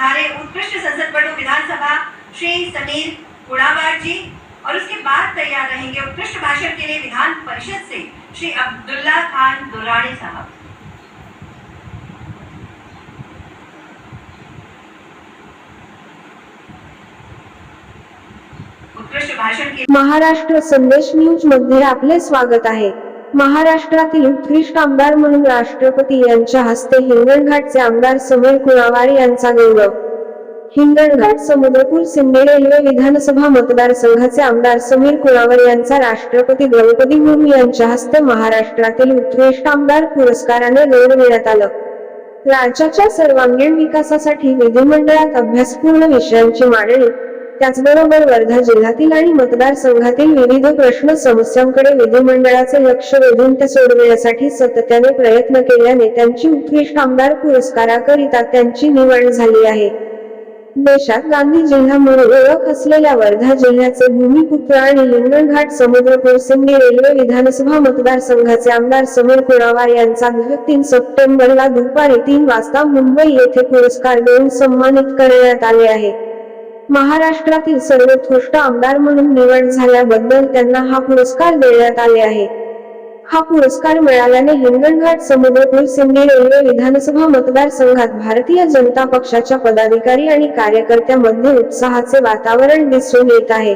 पधारे उत्कृष्ट संसद पटु विधानसभा श्री समीर कुड़ावार जी और उसके बाद तैयार रहेंगे उत्कृष्ट भाषण के लिए विधान परिषद से श्री अब्दुल्ला खान दुरानी साहब। महाराष्ट्र संदेश न्यूज़ मध्य आपले स्वागत है महाराष्ट्रातील उत्कृष्ट आमदार म्हणून राष्ट्रपती यांच्या हस्ते हिंगणघाटचे आमदार समीर कुणावार यांचा गौरव हिंगणघाट समुद्रपूर सिंदे रेल्वे विधानसभा मतदारसंघाचे आमदार समीर कुणावर यांचा राष्ट्रपती द्रौपदी मुर्मू यांच्या हस्ते महाराष्ट्रातील उत्कृष्ट आमदार पुरस्काराने गौरविण्यात आलं. राज्याच्या सर्वांगीण विकासासाठी विधिमंडळात अभ्यासपूर्ण विषयांची मांडणी त्याचबरोबर वर्धा जिल्ह्यातील आणि मतदारसंघातील विविध प्रश्न समस्यांकडे विधिमंडळाचे लक्ष वेधून ते सोडविण्यासाठी सातत्याने प्रयत्न केल्याने त्यांची उत्कृष्ट आमदार पुरस्काराकरिता त्यांची निवड झाली आहे. देशात गांधी जिल्हा म्हणून ओळख असलेल्या वर्धा जिल्ह्याचे भूमिपुत्र आणि लिंगणघाट समुद्रपूर सिंधी रेल्वे विधानसभा मतदारसंघाचे आमदार समीर कुणावार यांचा तीन सप्टेंबरला दुपारी तीन वाजता मुंबई येथे पुरस्कार देऊन सन्मानित करण्यात आले आहे. महाराष्ट्रातील सर्वोत्कृष्ट आमदार म्हणून निवड झाल्याबद्दल त्यांना हा पुरस्कार देण्यात आले आहे. हा पुरस्कार मिळाल्याने हिंगणघाट समुद्रपूर सिंधी रेल्वे विधानसभा मतदारसंघात भारतीय जनता पक्षाच्या पदाधिकारी आणि कार्यकर्त्यांमध्ये उत्साहाचे वातावरण दिसून येत आहे.